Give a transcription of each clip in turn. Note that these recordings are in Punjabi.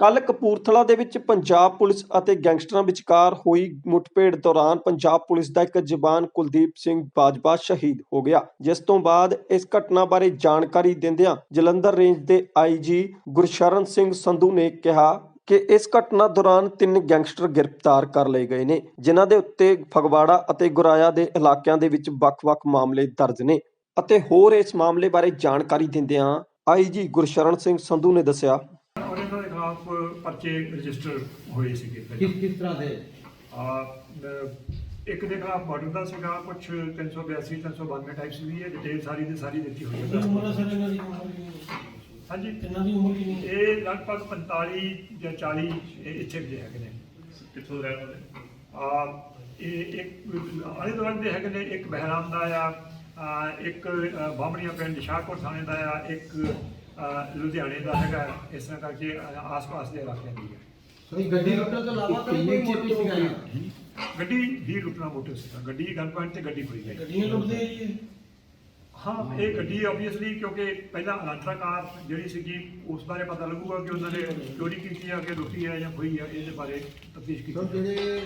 ਕੱਲ ਕਪੂਰਥਲਾ ਦੇ ਵਿੱਚ ਪੰਜਾਬ ਪੁਲਿਸ ਅਤੇ ਗੈਂਗਸਟਰਾਂ ਵਿਚਕਾਰ ਹੋਈ ਮੁੱਠਭੇੜ ਦੌਰਾਨ ਪੰਜਾਬ ਪੁਲਿਸ ਦਾ ਇੱਕ ਜਵਾਨ ਕੁਲਦੀਪ ਸਿੰਘ ਬਾਜਵਾ ਸ਼ਹੀਦ ਹੋ ਗਿਆ। ਜਿਸ ਤੋਂ ਬਾਅਦ ਇਸ ਘਟਨਾ ਬਾਰੇ ਜਾਣਕਾਰੀ ਦਿੰਦਿਆਂ ਜਲੰਧਰ ਰੇਂਜ ਦੇ ਆਈਜੀ ਗੁਰਸ਼ਰਨ ਸਿੰਘ ਸੰਧੂ ਨੇ ਕਿਹਾ ਕਿ ਇਸ ਘਟਨਾ ਦੌਰਾਨ ਤਿੰਨ ਗੈਂਗਸਟਰ ਗ੍ਰਿਫਤਾਰ ਕਰ ਲਏ ਗਏ ਨੇ ਜਿਨ੍ਹਾਂ ਦੇ ਉੱਤੇ ਫਗਵਾੜਾ ਅਤੇ ਗੁਰਾਇਆ ਦੇ ਇਲਾਕਿਆਂ ਦੇ ਵਿੱਚ ਵੱਖ-ਵੱਖ ਮਾਮਲੇ ਦਰਜ ਨੇ। ਅਤੇ ਹੋਰ ਇਸ ਮਾਮਲੇ ਬਾਰੇ ਜਾਣਕਾਰੀ ਦਿੰਦਿਆਂ ਆਈਜੀ ਗੁਰਸ਼ਰਨ ਸਿੰਘ ਸੰਧੂ ਨੇ ਦੱਸਿਆ। ਇਹਨਾਂ ਦੇ ਖਿਲਾਫ ਪਰਚੇ ਰਜਿਸਟਰ ਹੋਏ ਸੀਗੇ ਕਿਸ ਕਿਸ ਤਰ੍ਹਾਂ ਦੇ? ਆ ਇੱਕ ਦੇ ਖਿਲਾਫ ਮਰਡਰ ਦਾ ਸੀਗਾ ਕੁਝ 382 392 ਟਾਈਪਸ ਵੀ ਹੈ ਡਿਟੇਲ ਸਾਰੀ ਦੀ ਸਾਰੀ ਦਿੱਤੀ ਹੋਈ ਹੈ। ਹਾਂਜੀ ਇਹਨਾਂ ਦੀ ਉਮਰ ਕਿੰਨੀ ਹੈ? ਇਹ ਲਗਭਗ 45 ਜਾਂ 40 ਇਹ ਇੱਥੇ ਦੇ ਹੈਗੇ ਨੇ। ਕਿੱਥੋਂ ਰਹਿਣ ਵਾਲੇ? ਆ ਇਹ ਇੱਕ ਆਲੇ ਦੁਆਲੇ ਦੇ ਹੈਗੇ ਨੇ ਇੱਕ ਬਹਿਰਾਮ ਦਾ ਆ ਆ, ਇੱਕ ਅ, ਬਾਹਮਣੀਆਂ ਪਿੰਡ ਸ਼ਾਹਕੋਟ ਥਾਣੇ ਦਾ ਆ ਇੱਕ ਲੁਧਿਆਣੇ ਦਾ ਹੈਗਾ ਇਸ ਤਰ੍ਹਾਂ ਕਰਕੇ ਆਸ-ਪਾਸ ਦੇ ਇਲਾਕਿਆਂ ਦੀ ਹੈ। ਇਹ ਗੱਡੀ ਲੁੱਟਣ ਤੋਂ ਇਲਾਵਾ ਤਾਂ ਕੋਈ ਮੋਟਿਵ ਸੀਗਾ ਗੱਡੀ? ਹੀ ਲੁੱਟਣਾ ਮੋਟਿਵ ਸੀਗਾ ਗੱਡੀ ਗਨ ਪੁਆਇੰਟ ਤੇ ਗੱਡੀ ਫੜੀ ਗਈ। ਗੱਡੀਆਂ ਲੁੱਟਦੇ ਆ ਜੀ। ਹਾਂ ਇਹ ਗੱਡੀ ਆਬਵੀਅਸਲੀ ਕਿਉਂਕਿ ਪਹਿਲਾਂ ਅਲਾਂਟਰਾ ਕਾਰ ਜਿਹੜੀ ਸੀਗੀ ਉਸ ਬਾਰੇ ਪਤਾ ਲੱਗੂਗਾ ਕਿ ਉਹਨਾਂ ਨੇ ਚੋਰੀ ਕੀਤੀ ਆ ਕਿ ਲੁੱਟੀ ਹੈ ਜਾਂ ਖੋਈ ਹੈ ਇਹਦੇ ਬਾਰੇ ਤਫਤੀਸ਼ ਕੀਤੀ ਸਰ। ਜਿਹੜੇ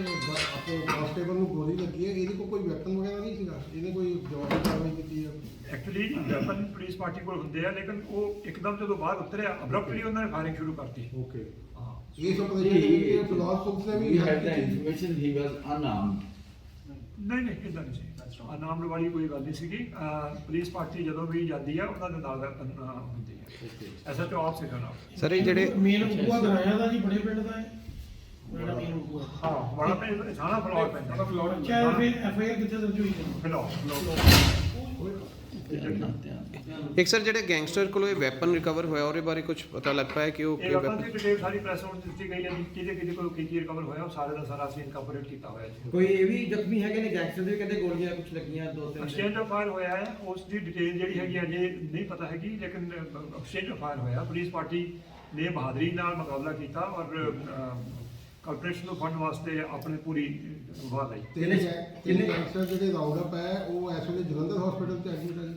ਆਪਣੇ ਕਾਂਸਟੇਬਲ ਨੂੰ ਗੋਲੀ ਲੱਗੀ ਹੈ ਇਹਦੇ ਕੋਲ ਕੋਈ ਵੈਪਨ ਵਗੈਰਾ ਨਹੀਂ ਸੀਗਾ? ਇਹਨੇ ਕੋਈ ਜਵਾਬੀ ਕਾਰਵਾਈ ਕੀਤੀ ਹੈ ਐਕਚੁਅਲੀ ਵੈਪਨ ਪੁਲਿਸ ਪਾਰਟੀ ਕੋਲ ਹੁੰਦੇ ਆ ਲੇਕਿਨ ਉਹ ਇੱਕਦਮ ਜਦੋਂ ਬਾਹਰ ਉਤਰਿਆ ਅਬਰਪਟਲੀ ਉਹਨਾਂ ਨੇ ਫਾਇਰਿੰਗ ਸ਼ੁਰੂ ਕਰਤੀ। ਓਕੇ ਹਾਂ। ਇਹ ਸਭ ਪਤਾ ਕਿ ਫਿਲਹਾਲ ਵੀ ਕੀਤੀ information he was unarmed. ਨਹੀਂ ਨਹੀਂ ਇਦਾਂ ਨਹੀਂ ਨਾਮ ਵਾਲੀ ਕੋਈ ਗੱਲ ਨਹੀਂ ਸੀਗੀ। ਪੁਲਿਸ ਪਾਰਟੀ ਜਦੋਂ ਵੀ ਜਾਂਦੀ ਆ ਉਹਨਾਂ ਦੇ ਨਾਲ ਵੈਪਨ ਹੁੰਦੀ ਹੈ ਐਸਾ ਤਾਂ ਆਪ ਸਿੱਖਣਾ ਸਰ ਇਹ ਜਿਹੜੇ ਮੇਨ ਬੁਆ ਗਰਾਇਆ ਦਾ ਜੀ ਬੜੇ ਪਿੰਡ ਦਾ ਹੈ। ਮੇਰਾ ਮੇਨ ਬੁਆ ਹਾਂ ਬੜਾ ਪਿੰਡ ਥਾਣਾ ਫਲੋਰ ਪੈਂਦਾ। ਫਲੋਰ ਅੱਛਾ ਫਿਰ ਐਫ ਆਈ ਆਰ ਕਿੱਥੇ ਦਰਜ ਹੋਈ ਹੈ? ਫਲੋਰ ਇੱਕ ਸਰ ਜਿਹੜੇ ਗੈਂਗਸਟਰ ਕੋਲੋਂ ਇਹ ਵੈਪਨ ਰਿਕਵਰ ਹੋਇਆ ਉਹਦੇ ਬਾਰੇ ਕੁਝ ਪਤਾ ਲੱਗ ਪਾਇਆ ਕਿ ਉਹ ਇਹ ਕਿ weapon- ਦੀ ਡਿਟੇਲ ਸਾਰੀ ਪ੍ਰੈਸ ਨੂੰ ਦਿੱਤੀ ਗਈ ਹੈ ਜੀ ਕਿਹਦੇ ਕਿਹਦੇ ਕੋਲ ਕੀ ਕੀ ਰਿਕਵਰ ਹੋਇਆ ਉਹ ਸਾਰੇ ਦਾ ਸਾਰਾ ਅਸੀਂ ਇਨਕੋਪਰੇਟ ਕੀਤਾ ਹੋਇਆ ਜੀ। ਕੋਈ ਇਹ ਵੀ ਜ਼ਖਮੀ ਹੈਗੇ ਨੇ ਗੈਂਗਸਟਰ ਦੇ ਵੀ ਕਹਿੰਦੇ ਗੋਲੀਆਂ ਕੁਝ ਲੱਗੀਆਂ ਦੋ ਤਿੰਨ ਐਕਸਚੇਂਜ ਆਫ ਫਾਇਰ ਹੋਇਆ ਹੈ ਉਸ ਦੀ ਡਿਟੇਲ ਜਿਹੜੀ ਹੈਗੀ ਅਜੇ ਨਹੀਂ ਪਤਾ ਹੈਗੀ ਲੇਕਿਨ ਐਕਸਚੇਂਜ ਆਫ ਫਾਇਰ ਹੋਇਆ। ਪੁਲਿਸ ਪਾਰਟੀ ਨੇ ਬਹਾਦਰੀ ਨਾਲ ਮੁਕਾਬਲਾ ਕੀਤਾ ਔਰ ਕਾਰਪੋਰੇਸ਼ਨ ਨੂੰ ਫੰਡ ਵਾਸਤੇ ਆਪਣੀ ਪੂਰੀ ਵਾਹ ਲਈ। ਤਿੰਨ ਤਿੰਨ ਗੈਂਗਸਟਰ ਜਿਹੜੇ ਰਾਉਂਡ ਅਪ ਹੈ ਉਹ ਇਸ ਵੇਲੇ ਜਲੰਧਰ ਹਸਪੀਟਲ ਤੇ ਐਡਮਿਟ ਹੈ ਜੀ।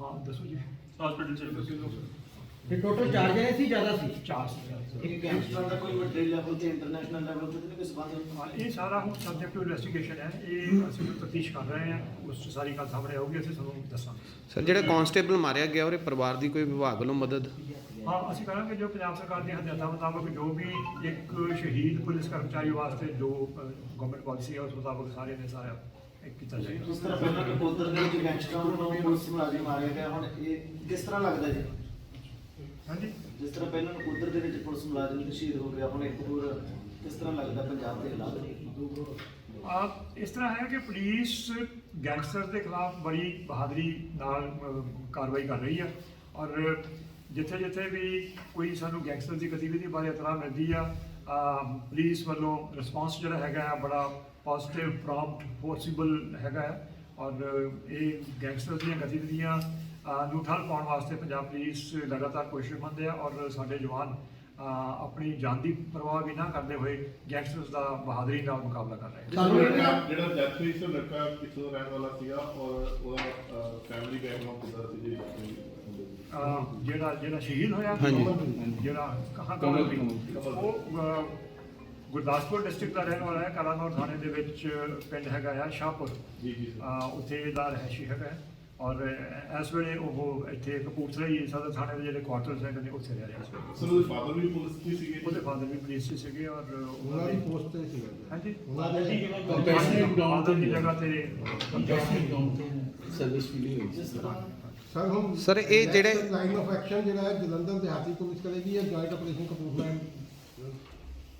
ਹਾਂ ਦੱਸੋ ਜੀ। ਹਸਪੀਟਲ ਚ ਦੱਸੋ ਤੇ ਟੋਟਲ ਚਾਰ ਜਣੇ ਸੀ ਜ਼ਿਆਦਾ ਸੀ? ਚਾਰ ਸੀ ਇੱਕ ਗੈਂਗਸਟਰ ਦਾ ਕੋਈ ਵੱਡੇ ਲੈਵਲ ਤੇ ਇੰਟਰਨੈਸ਼ਨਲ ਲੈਵਲ ਤੇ ਨਹੀਂ ਕੋਈ ਸਬੰਧ ਹਾਂ, ਇਹ ਸਾਰਾ ਹੁਣ ਸਬਜੈਕਟ ਟੂ ਇਨਵੈਸਟੀਗੇਸ਼ਨ ਹੈ। ਇਹ ਅਸੀਂ ਤਫਤੀਸ਼ ਕਰ ਰਹੇ ਹਾਂ। ਉਸ 'ਚ ਸਾਰੀ ਗੱਲ ਸਾਹਮਣੇ ਆਊਗੀ ਅਸੀਂ ਤੁਹਾਨੂੰ ਦੱਸਾਂਗੇ। ਸਰ ਜਿਹੜਾ ਕਾਂਸਟੇਬਲ ਮਾਰਿਆ ਗਿਆ ਉਹਦੇ ਪਰਿਵਾਰ ਦੀ ਕੋਈ ਵਿਭਾਗ ਵੱਲੋਂ ਮਦਦ? ਹਾਂ ਅਸੀਂ ਕਰਾਂਗੇ ਜੋ ਪੰਜਾਬ ਸਰਕਾਰ ਦੀਆਂ ਹਦਾਇਤਾਂ ਮੁਤਾਬਕ ਜੋ ਵੀ ਇੱਕ ਸ਼ਹੀਦ ਪੁਲਿਸ ਕਰਮਚਾਰੀ ਵਾਸਤੇ ਜੋ ਗਵਰਨਮੈਂਟ ਪਾਲਿਸੀ ਹੈ ਉਸ ਮੁਤਾਬਕ ਸਾਰੇ ਨੇ ਸਾਰਾ ਇੱਕ ਕੀਤਾ ਜਾਏਗਾ। ਜਿਸ ਤਰ੍ਹਾਂ ਪਹਿਲਾਂ ਨਕੋਦਰ ਦੇ ਵਿੱਚ ਗੈਂਗਸਟਰਾਂ ਨੂੰ ਪੁਲਿਸ ਮੁਲਾਜ਼ਮ ਮਾਰਿਆ ਗਿਆ ਹੁਣ ਇਹ ਕਿਸ ਤਰ੍ਹਾਂ ਲੱਗਦਾ ਜੀ? ਹਾਂਜੀ? ਜਿਸ ਤਰ੍ਹਾਂ ਪਹਿਲਾਂ ਨਕੋਦਰ ਦੇ ਵਿੱਚ ਪੁਲਿਸ ਮੁਲਾਜ਼ਮ ਸ਼ਹੀਦ ਹੋ ਗਿਆ ਹੁਣ ਇੱਕ ਹੋਰ ਕਿਸ ਤਰ੍ਹਾਂ ਲੱਗਦਾ ਪੰਜਾਬ ਦੇ ਹਾਲਾਤ? ਆ ਇਸ ਤਰ੍ਹਾਂ ਹੈ ਕਿ ਪੁਲਿਸ ਗੈਂਗਸਟਰ ਦੇ ਖਿਲਾਫ ਬੜੀ ਬਹਾਦਰੀ ਨਾਲ ਕਾਰਵਾਈ ਕਰ ਰਹੀ ਹੈ ਔਰ ਜਿੱਥੇ ਜਿੱਥੇ ਵੀ ਕੋਈ ਸਾਨੂੰ ਗੈਂਗਸਟਰ ਦੀ ਗਤੀਵਿਧੀ ਬਾਰੇ ਇਤਲਾਹ ਮਿਲਦੀ ਆ ਅ, ਪੁਲਿਸ ਵੱਲੋਂ ਰਿਸਪਾਂਸ ਜਿਹੜਾ ਹੈਗਾ ਆ ਬੜਾ ਪੋਜ਼ਿਟਿਵ ਪ੍ਰੌਮਪਟ ਫੋਰਸੀਬਲ ਹੈਗਾ ਆ। ਔਰ ਇਹ ਗੈਂਗਸਟਰ ਦੀਆਂ ਗਤੀਵਿਧੀਆਂ ਨੂੰ ਠੱਲ ਪਾਉਣ ਵਾਸਤੇ ਪੰਜਾਬ ਪੁਲਿਸ ਲਗਾਤਾਰ ਕੋਸ਼ਿਸ਼ ਕੋਸ਼ਿਸ਼ਮੰਦ ਆ ਔਰ ਸਾਡੇ ਜਵਾਨ ਆਪਣੀ ਜਾਨ ਦੀ ਪਰਵਾਹ ਵੀ ਨਾ ਕਰਦੇ ਹੋਏ ਗੈਂਗਸਟਰਸ ਦਾ ਬਹਾਦਰੀ ਨਾਲ ਮੁਕਾਬਲਾ ਕਰ ਰਹੇ ਸਾਨੂੰ ਜਿਹੜਾ ਜਿਹੜਾ ਡੈਥ ਹੋਈ ਸੀ ਲੜਕਾ ਰਹਿਣ ਵਾਲਾ ਸੀਗਾ ਔਰ ਉਹਦਾ ਫੈਮਿਲੀ ਬੈਕਗ੍ਰਾਉਂਡ ਕਿੱਦਾਂ ਸੀ ਜੀ? ਜਿਹੜਾ ਜਿਹੜਾ ਸ਼ਹੀਦ ਹੋਇਆ। ਜਿਹੜਾ ਕਹਾਂ ਕਮਲ ਉਹ ਗੁਰਦਾਸਪੁਰ ਡਿਸਟ੍ਰਿਕਟ ਦਾ ਰਹਿਣ ਵਾਲਾ ਹੈ ਕਲਾਨੌਰ ਥਾਣੇ ਦੇ ਵਿੱਚ ਪਿੰਡ ਹੈਗਾ ਆ ਸ਼ਾਹਪੁਰ। ਜੀ ਜੀ ਉੱਥੇ ਦਾ ਰਹਿਸ਼ੀ ਹੈਗਾ ਹੈ। ਔਰ ਇਸ ਵੇਲੇ ਉਹ ਇੱਥੇ ਕਪੂਰਥਲਾ ਹੀ ਸਦਰ ਥਾਣੇ ਦੇ ਜਿਹੜੇ ਕੁਆਟਰਸ ਹੈਗੇ ਨੇ ਉੱਥੇ ਰਹਿ ਰਿਹਾ ਵੇਲੇ। ਸਰ ਉਹਦੇ ਫਾਦਰ ਵੀ ਪੁਲਿਸ ਦੀ ਸੀਗੇ ਉਹਦੇ ਫਾਦਰ ਵੀ ਪੁਲਿਸ 'ਚ ਸੀਗੇ ਔਰ ਉਹਨਾਂ ਦੀ ਪੋਸਟ ਤੇ ਸੀਗਾ ਜੀ। ਹਾਂਜੀ। ਉਹਨਾਂ ਦੇ ਕੰਪੈਸ਼ਨੇਟ ਡਾਊਨ ਦੀ ਜਗ੍ਹਾ ਤੇ ਕੰਪੈਸ਼ਨੇਟ ਡਾਊਨ ਤੇ ਸਰਵਿਸ ਮਿਲੀ ਹੋਈ। ਜਿਸ ਤਰ੍ਹਾਂ ਸਰ ਹੁਣ Sir, ਇਹ ਜਿਹੜੇ- ਲਾਈਨ ਆਫ ਐਕਸ਼ਨ ਜਿਹੜਾ ਹੈ ਜਲੰਧਰ ਦਿਹਾਤੀ ਪੁਲਿਸ ਕਰੇਗੀ ਜਾਂ ਜੁਆਇੰਟ ਆਪਰੇਸ਼ਨ ਕਪੂਰਥਲਾ?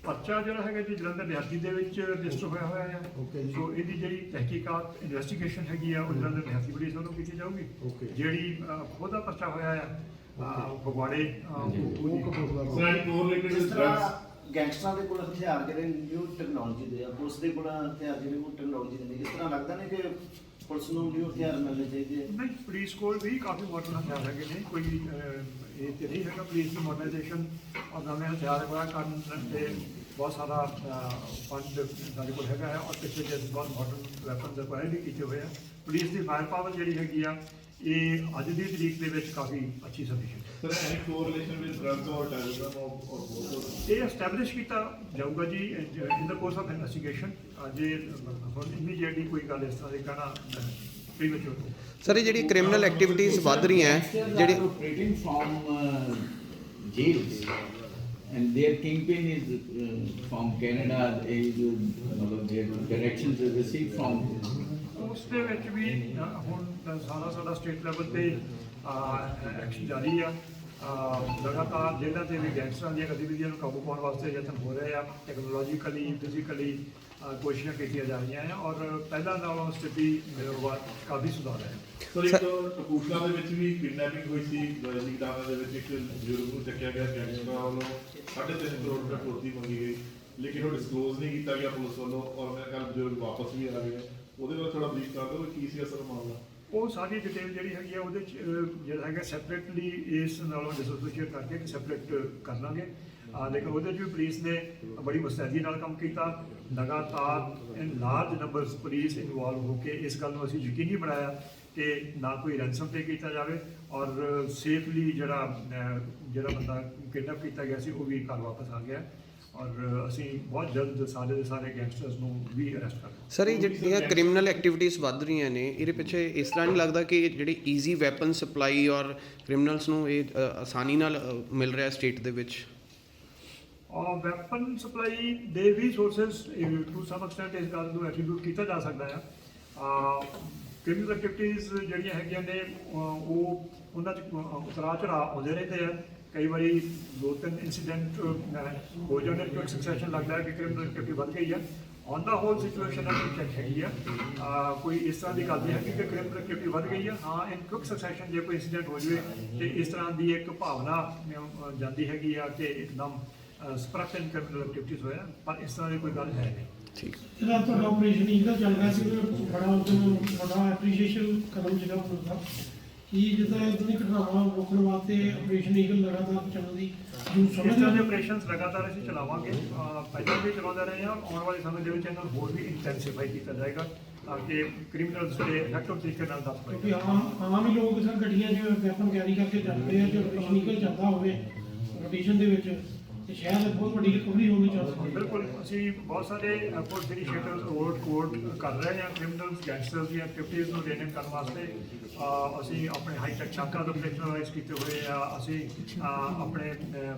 ਪਰਚਾ ਜਿਹੜਾ ਹੈਗਾ ਜੀ ਜਲੰਧਰ ਦਿਹਾਤੀ ਦੇ ਵਿੱਚ ਰਜਿਸਟਰ ਹੋਇਆ ਹੋਇਆ ਹੈ Okay ਜੀ। ਸੋ ਇਹਦੀ ਜਿਹੜੀ ਤਹਿਕੀਕਾਤ ਇਨਵੈਸਟੀਗੇਸ਼ਨ ਹੈਗੀ ਆ ਉਹ ਜਲੰਧਰ ਦਿਹਾਤੀ ਪੁਲਿਸ ਵੱਲੋਂ ਕੀਤੀ ਜਾਊਗੀ। ਜਿਹੜੀ ਖੁਦ ਪਰਚਾ ਹੋਇਆ ਆ ਫਗਵਾੜੇ ਉਹ Kapurthala sir and core related drugs ਗੈਂਗਸਟਰਾਂ ਦੇ ਕੋਲ ਹਥਿਆਰ ਜਿਹੜੇ ਨਿਊ ਟੈਕਨੋਲੋਜੀ ਦੇ ਆ। ਪੁਲਿਸ ਦੇ ਕੋਲ ਹਥਿਆਰ ਜਿਹੜੇ ਉਹ ਟੈਕਨੋਲੋਜੀ ਦੇ ਨੇ। ਇਸ ਤਰ੍ਹਾਂ ਲੱਗਦਾ ਨੇ ਕਿ ਪੁਲਿਸ ਨੂੰ ਨਿਊ ਹਥਿਆਰ ਮਿਲਣੇ ਚਾਹੀਦੇ ਆ। ਨਹੀਂ ਪੁਲਿਸ ਕੋਲ ਵੀ ਕਾਫੀ ਮਾਡਰਨ ਹਥਿਆਰ ਹੈਗੇ ਨੇ। ਕੋਈ ਅਹ, ਇਹ ਤੇ ਨਹੀਂ ਹੈਗਾ ਪੁਲਿਸ ਦੀ ਮਾਡਰਨਾਈਜੇਸ਼ਨ ਔਰ ਨਵੇਂ ਹਥਿਆਰ ਵਗੈਰਾ ਕਰਨ ਤੇ ਬਹੁਤ ਸਾਰਾ ਫੰਡ ਸਾਡੇ ਕੋਲ ਹੈਗਾ ਹੈ ਔਰ ਪਿਛਲੇ ਜਿਹੇ ਬਹੁਤ ਮਾਡਰਨ ਵੈਪਨਸ ਅਕਵਾਇਰ ਵੀ ਕੀਤੇ ਹੋਏ ਆ। ਪੁਲਿਸ ਦੀ ਫਾਇਰ ਪਾਵਰ ਜਿਹੜੀ ਹੈਗੀ ਆ ਇਹ ਅੱਜ ਦੀ ਤਰੀਕ ਦੇ ਵਿੱਚ ਕਾਫੀ ਅੱਛੀ sufficient sir any correlation with drugs ਔਰ ਟੈਰਰਿਜ਼ਮ ਔਰ ਬੋਥ ਇਹ ਐਸਟੈਬਲਿਸ਼ ਕੀਤਾ ਜਾਊਗਾ ਜੀ in the course of investigation ਜੇ ਹੁਣ ਇਮੀਡੀਏਟਲੀ ਕੋਈ ਗੱਲ ਇਸ ਤਰ੍ਹਾਂ ਦੀ ਕਹਿਣਾ ਪ੍ਰੀਮੈਚੁਰ ਸਰ ਇਹ ਜਿਹੜੀ ਕ੍ਰਿਮੀਨਲ ਐਕਟੀਵਿਟੀਜ਼ ਵੱਧ ਰਹੀਆਂ ਹੈ, ਜਿਹੜੇ from uh, jails. And their kingpin is uh, from Canada. They, uh, their directions are received from ਉਸ ਦੇ ਵਿੱਚ ਵੀ ਹੁਣ ਸਾਰਾ ਸਾਡਾ ਸਟੇਟ ਲੈਵਲ ਤੇ ਐਕਸ਼ਨ ਜਾਰੀ ਆ। ਲਗਾਤਾਰ ਜੇਲ੍ਹਾਂ ਤੇ ਵੀ ਗੈਂਗਸਟਰਾਂ ਦੀਆਂ ਗਤੀਵਿਧੀਆਂ ਨੂੰ ਕਾਬੂ ਪਾਉਣ ਵਾਸਤੇ ਯਤਨ ਹੋ ਰਹੇ ਆ। ਟੈਕਨੋਲੋਜੀਕਲੀ ਫਿਜ਼ੀਕਲੀ ਕੋਸ਼ਿਸ਼ਾਂ ਕੀਤੀਆਂ ਜਾ ਰਹੀਆਂ ਆ ਔਰ ਪਹਿਲਾਂ ਨਾਲੋਂ ਸਥਿਤੀ ਅ, ਵਾ- ਕਾਫੀ ਸੁਧਾਰ ਹੈ ਸਰ ਇੱਕ ਕਪੂਰਥਲਾ ਦੇ ਵਿੱਚ ਵੀ ਕਿਡਨੈਪਿੰਗ ਹੋਈ ਸੀ। ਜੀ ਟਾਣਾ ਦੇ ਵਿੱਚ ਇੱਕ ਬਜ਼ੁਰਗ ਨੂੰ ਚੱਕਿਆ ਗਿਆ ਗੈਂਗਸਟਰਾਂ ਵੱਲੋਂ। 3.5 ਕਰੋੜ ਰੁਪਏ ਫਰੋਤੀ ਮੰਗੀ ਗਈ। ਲੇਕਿਨ ਉਹ ਡਿਸਕਲੋਜ਼ ਨਹੀਂ ਕੀਤਾ ਗਿਆ ਪੁਲਿਸ ਵੱਲੋਂ ਔਰ ਮੇਰੇ ਖਿਆਲ ਬਜ਼ੁਰਗ ਵਾਪਸ ਵੀ ਆ ਗਏ ਉਹਦੇ ਬਾਰੇ ਥੋੜਾ ਬਰੀਫ ਕਰ ਦਿਓ ਕੀ ਸੀ ਅਸਲ ਮਾਮਲਾ। ਉਹ ਸਾਰੀ ਡਿਟੇਲ ਜਿਹੜੀ ਹੈਗੀ ਆ ਉਹਦੇ ਚ ਅਹ, ਜਿਹੜਾ ਹੈਗਾ ਸੈਪਰੇਟਲੀ ਇਸ ਨਾਲੋਂ ਡਿਸੋਸੀਏਟ ਕਰਕੇ ਕਿ ਸੈਪਰੇਟ ਕਰ ਲਾਂਗੇ। ਅਹ, ਲੇਕਿਨ ਉਹਦੇ ਚ ਵੀ ਪੁਲਿਸ ਨੇ ਬੜੀ ਮੁਸਤੈਦੀ ਨਾਲ ਕੰਮ ਕੀਤਾ। ਲਗਾਤਾਰ in large numbers police involve ਹੋ ਕੇ ਇਸ ਗੱਲ ਨੂੰ ਅਸੀਂ ਯਕੀਨੀ ਬਣਾਇਆ ਕਿ ਨਾ ਕੋਈ ਰੈਂਸਮ ਪੇ ਕੀਤਾ ਜਾਵੇ ਔਰ ਸੇਫਲੀ ਜਿਹੜਾ ਅਹ, ਜਿਹੜਾ ਬੰਦਾ ਕਿਡਨੈਪ ਕੀਤਾ ਗਿਆ ਸੀ ਉਹ ਵੀ ਘਰ ਵਾਪਸ ਆ ਗਿਆ। ਔਰ ਅਸੀਂ ਬਹੁਤ ਜਲਦ ਸਾਰੇ ਦੇ ਸਾਰੇ ਗੈਂਗਸਟਰਸ ਨੂੰ ਵੀ ਅਰੈਸਟ ਕਰ ਲਵਾਂਗੇ। ਸਰ ਇਹ ਜਿਹੜੀਆਂ ਕ੍ਰਿਮੀਨਲ ਐਕਟੀਵਿਟੀਜ਼ ਵੱਧ ਰਹੀਆਂ ਨੇ ਇਹਦੇ ਪਿੱਛੇ ਇਸ ਤਰ੍ਹਾਂ ਨਹੀਂ ਲੱਗਦਾ ਕਿ ਜਿਹੜੀ ਈਜ਼ੀ ਵੈਪਨ ਸਪਲਾਈ ਔਰ ਕ੍ਰਿਮੀਨਲਸ ਨੂੰ ਇਹ ਆਸਾਨੀ ਨਾਲ ਮਿਲ ਰਿਹਾ ਸਟੇਟ ਦੇ ਵਿੱਚ? ਔਰ ਵੈਪਨ ਸਪਲਾਈ ਦੇ ਵੀ ਸੋਰਸਸ ਟੂ ਸਮ ਐਕਸਟੈਂਟ ਇਸ ਗੱਲ ਨੂੰ ਐਟਰੀਬਿਊਟ ਕੀਤਾ ਜਾ ਸਕਦਾ ਹੈ ਕ੍ਰਿਮੀਨਲ ਐਕਟੀਵਿਟੀਜ਼ ਜਿਹੜੀਆਂ ਹੈਗੀਆਂ ਨੇ ਉਹ ਉਹਨਾਂ ਚ ਉਤਰਾ ਚੜਾ ਆਉਂਦੇ ਰਹਿੰਦੇ ਆ। ਕਈ ਵਾਰੀ ਦੋ ਤਿੰਨ ਇਨਸੀਡੈਂਟ ਹੋ ਜਾਂਦੇ ਨੇ ਕਿ ਸੈਕਸ਼ਨ ਲੱਗਦਾ ਹੈ ਕਿ ਕ੍ਰਿਮੀਨਲ ਐਕਟੀਵਿਟੀ ਵੱਧ ਗਈ ਹੈ। ਔਨ ਦਾ ਹੋਲ ਸਿਚੁਏਸ਼ਨ ਅਸਲ ਚੈੱਕ ਹੈਗੀ ਆ। ਕੋਈ ਇਸ ਤਰ੍ਹਾਂ ਦੀ ਗੱਲ ਨਹੀਂ ਹੈ ਕਿ ਕ੍ਰਿਮੀਨਲ ਐਕਟੀਵਿਟੀ ਵੱਧ ਗਈ ਹੈ ਹਾਂ ਇਨ ਕੁਇਕ ਸੈਕਸ਼ਨ ਜੇ ਕੋਈ ਇਨਸੀਡੈਂਟ ਹੋ ਜਾਵੇ ਤੇ ਇਸ ਤਰ੍ਹਾਂ ਦੀ ਇੱਕ ਭਾਵਨਾ ਜਾਂਦੀ ਹੈਗੀ ਆ ਕਿ ਇੱਕਦਮ ਸਪਰਕਨ ਕ੍ਰਿਮੀਨਲ ਐਕਟੀਵਿਟੀਜ਼ ਹੋਇਆ ਪਰ ਇਸ ਤਰ੍ਹਾਂ ਦੀ ਕੋਈ ਗੱਲ ਹੈ ਨਹੀਂ। ਠੀਕ। ਜਿਹੜਾ ਤੁਹਾਡਾ ਆਪਰੇਸ਼ਨ ਇਹਦਾ ਚੱਲ ਰਿਹਾ ਸੀ ਬੜਾ ਉਦੋਂ ਬੜਾ ਐਪਰੀਸ਼ੀਏਸ਼ਨ ਕਰਨ ਜਿਹੜਾ ਹੁੰਦਾ। ਕਿ ਜਿੱਦਾਂ ਇਦਾਂ ਦੀ ਘਟਨਾਵਾਂ ਰੋਕਣ ਵਾਸਤੇ ਆਪਰੇਸ਼ਨ ਈਗਲ ਲਗਾਤਾਰ ਚੱਲਣ ਦੀ ਜੋ ਇਸ ਤਰ੍ਹਾਂ ਦੇ ਸਮਝ ਆਪਰੇਸ਼ਨਸ ਲਗਾਤਾਰ ਅਸੀਂ ਚਲਾਵਾਂਗੇ। ਅਹ ਪਹਿਲਾਂ ਵੀ ਚਲਾਉਂਦੇ ਰਹੇ ਹਾਂ ਆਉਣ ਵਾਲੇ ਸਮੇਂ ਦੇ ਵਿੱਚ ਇਹਨਾਂ ਨੂੰ ਹੋਰ ਵੀ ਇੰਟੈਂਸੀਫਾਈ ਕੀਤਾ ਜਾਏਗਾ ਤਾਂ ਕਿ ਕ੍ਰਿਮੀਨਲਸ ਦੇ ਇਫੈਕਟਿਵ ਤਰੀਕੇ ਨਾਲ ਦੱਸ ਕਿਉਂਕਿ ਪਾਈਏ ਆਮ ਆਮ ਹੀ ਲੋਕ ਸਰ ਗੱਡੀਆਂ 'ਚ ਵੈਪਨ ਕੈਰੀ ਕਰਕੇ ਜਾਂਦੇ ਆ ਜੇ ਆਪਰੇਸ਼ਨ ਈਗਲ ਚੱਲਦਾ ਹੋਵੇ ਰੋਟੇਸ਼ਨ ਦੇ ਵਿੱਚ। ਤੇ ਸ਼ਾਇਦ ਬਹੁਤ ਵੱਡੀ ਰਿਕਵਰੀ ਹੋਣ ਦੀ ਚਾਂਸ ਬਿਲਕੁਲ, ਅਸੀਂ ਬਹੁਤ ਸਾਰੇ ਐਫਰਟਸ ਇਨੀਸ਼ੀਏਟਿਵਸ ਰੋਡ ਕੋਡ ਕਰ ਰਹੇ ਹਾਂ ਕ੍ਰਿਮੀਨਲਸ ਗੈਂਗਸਟਰਸ ਦੀਆਂ ਐਕਟੀਵਿਟੀਜ਼ ਨੂੰ ਰੇਨ ਕਰਨ ਵਾਸਤੇ ਅਸੀਂ ਆਪਣੇ ਹਾਈ ਟੈਕ ਸ਼ਾਖਾ ਤੋਂ ਪ੍ਰੋਫੈਸ਼ਨਲਾਈਜ਼ ਕੀਤੇ ਹੋਏ ਆ, ਅਸੀਂ ਆਪਣੇ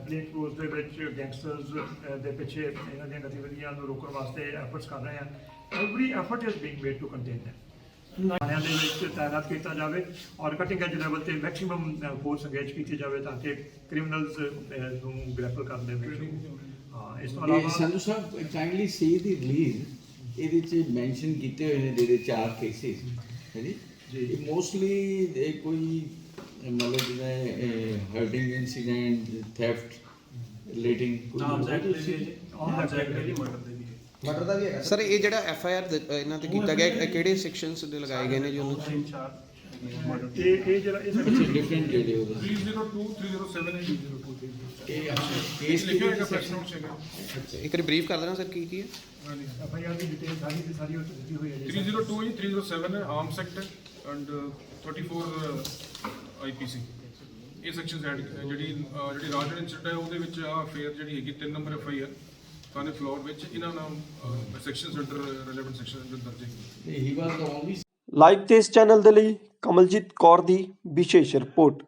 ਪਲੇਨ ਕੋਰਸ ਦੇ ਵਿੱਚ ਗੈਂਗਸਟਰਸ ਦੇ ਪਿੱਛੇ ਇਹਨਾਂ ਦੀਆਂ ਗਤੀਵਿਧੀਆਂ ਨੂੰ ਰੋਕਣ ਵਾਸਤੇ ਐਫਰਟਸ ਕਰ ਰਹੇ ਹਾਂ। Every effort is being made to contain them ਥਾਣਿਆਂ ਦੇ ਵਿੱਚ ਤਾਇਨਾਤ ਕੀਤਾ ਜਾਵੇ ਔਰ ਕਟਿੰਗ ਐਜ ਲੈਵਲ ਤੇ ਮੈਕਸਿਮਮ ਫੋਰਸ ਅੰਗੇਜ ਕੀਤੀ ਜਾਵੇ ਤਾਂ ਕਿ ਕ੍ਰਿਮੀਨਲਸ ਨੂੰ ਗ੍ਰੈਪਲ ਕਰਨ ਦੇ ਵਿੱਚ ਹਾਂ ਇਸ ਤੋਂ ਇਹ ਇਲਾਵਾ Sandhu Sahib kindly see the release ਇਹਦੇ ਚ ਮੈਂਸ਼ਨ ਕੀਤੇ ਹੋਏ ਨੇ ਜਿਹੜੇ ਚਾਰ ਕੇਸਿਸ ਹੈ ਜੀ? ਜੀ। ਇਹ ਮੋਸਟਲੀ ਇਹ ਕੋਈ ਮਤਲਬ ਜਿਵੇਂ ਹਰਟਿੰਗ ਇਨਸੀਡੈਂਟ ਥੈਫਟ ਰਿਲੇਟਿੰਗ ਮਟਰ ਦਾ ਵੀ ਹੈਗਾ ਸਰ ਇਹ ਜਿਹੜਾ ਐਫ ਆਈ ਆਰ ਇਹਨਾਂ ਤੇ ਕੀਤਾ ਗਿਆ ਇਹ ਕਿਹੜੇ ਸੈਕਸ਼ਨਸ ਦੇ ਲਗਾਏ ਗਏ ਨੇ ਜੀ ਉਹਨਾਂ? 'ਚ? ਇਹ ਇਹ ਜਿਹੜਾ ਇਹ ਸਾਡੀ ਡਿਫਰੈਂਟ ਜਿਹੜੇ ਉਹਦੇ 302 307 and 302 ਇਹ ਕੇਸ ਲਿਖਿਆ ਹੈਗਾ ਪ੍ਰੈਸ ਨੋਟ ਹੈਗਾ ਇੱਕ ਵਾਰੀ ਬਰੀਫ ਕਰ ਦੇਣਾ ਸਰ ਕੀ ਕੀ ਹੈ? ਐਫ ਆਈ ਆਰ ਦੀ ਡਿਟੇਲ ਸਾਰੀ ਦੀ ਸਾਰੀ ਉੱਥੇ ਦਿੱਤੀ ਹੋਈ ਹੈ ਜੀ। 302 ਹੈ 307 ਹੈ ਆਰਮਸ ਐਕਟ ਐਂਡ 34 ਆਈਪੀਸੀ ਇਹ ਸੈਕਸ਼ਨ ਐਡ ਜਿਹੜੀ ਜਿਹੜੀ ਰਾਜਨ ਇੰਸੀਡੈਂਟ ਹੈ ਉਹਦੇ ਵਿੱਚ ਆ ਫੇਰ ਜਿਹੜੀ ਹੈਗੀ 3 ਨੰਬਰ ਐਫ ਆਈ ਆਰ। ਥਾਣੇ ਫਲੋਰ ਵਿੱਚ ਇਹਨਾਂ ਨਾਮ section under relevant section under ਦਰਜ ਹੈ ਹੀ ਵਾਸ ਲਾਈਵ ਤੇ ਇਸ ਚੈਨਲ ਦੇ ਲਈ ਕਮਲਜੀਤ ਕੌਰ ਦੀ ਵਿਸ਼ੇਸ਼ ਰਿਪੋਰਟ